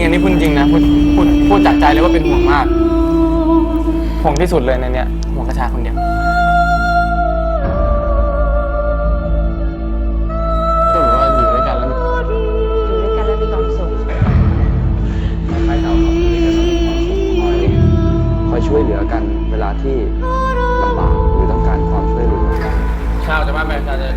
ๆอันนี้พูดจริงนะพูดพูดพูดจากใจเลยว่าเป็นห่วงมากห่วงที่สุดเลยในเนี้ยห่วงกระชาคนเดียวก็แบบว่าอยู่ด้วยกันแล้วอยู่ด้วยกันแล้วมีความสุขใครเราครับอยู่ด้วยกันแล้วมีความสุขคอยคอยช่วยเหลือกันเวลาที่ลำบากหรือต้องการความช่วยเหลือเช้าจะบ้านไปเช้าจะ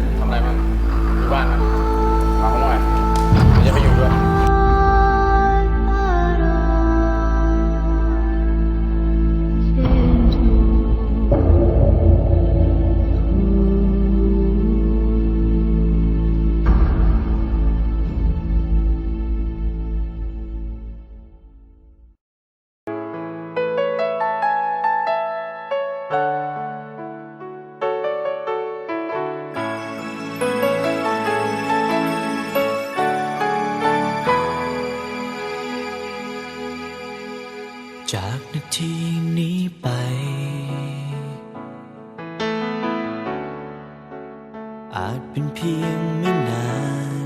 อาจเป็นเพียงไม่นา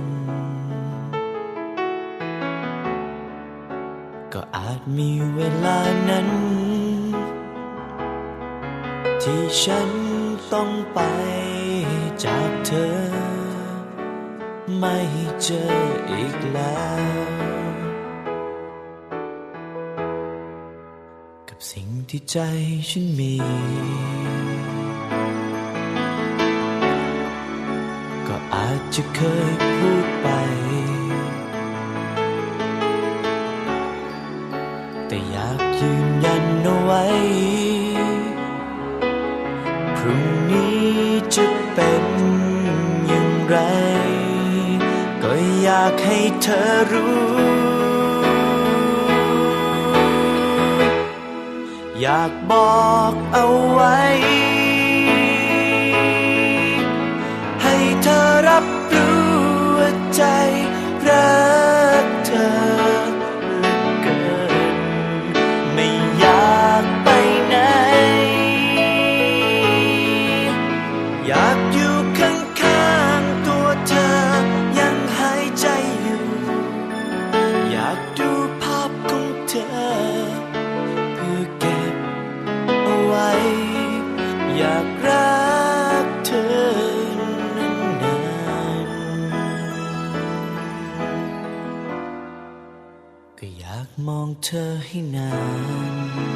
น ก็อาจมีเวลานั้น ที่ฉันต้องไปจากเธอ ไม่เจออีกแล้ว กับสิ่งที่ใจฉันมี จะเคยพูดไป แต่อยากยืนยันเอาไว้ พรุ่งนี้จะเป็นอย่างไร ก็อยากให้เธอรู้ อยากบอกเอาไว้ อยากอยู่ข้างๆตัวเธอยังหายใจอยู่ อยากดูภาพของเธอ เพื่อเก็บเอาไว้ อยากรักเธอนานๆก็อยากมองเธอให้นาน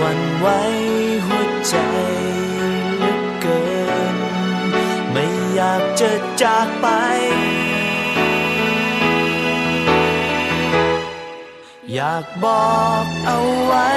วันไหว้หัวใจเหลือเกิน ไม่อยากจะจากไป อยากบอกเอาไว้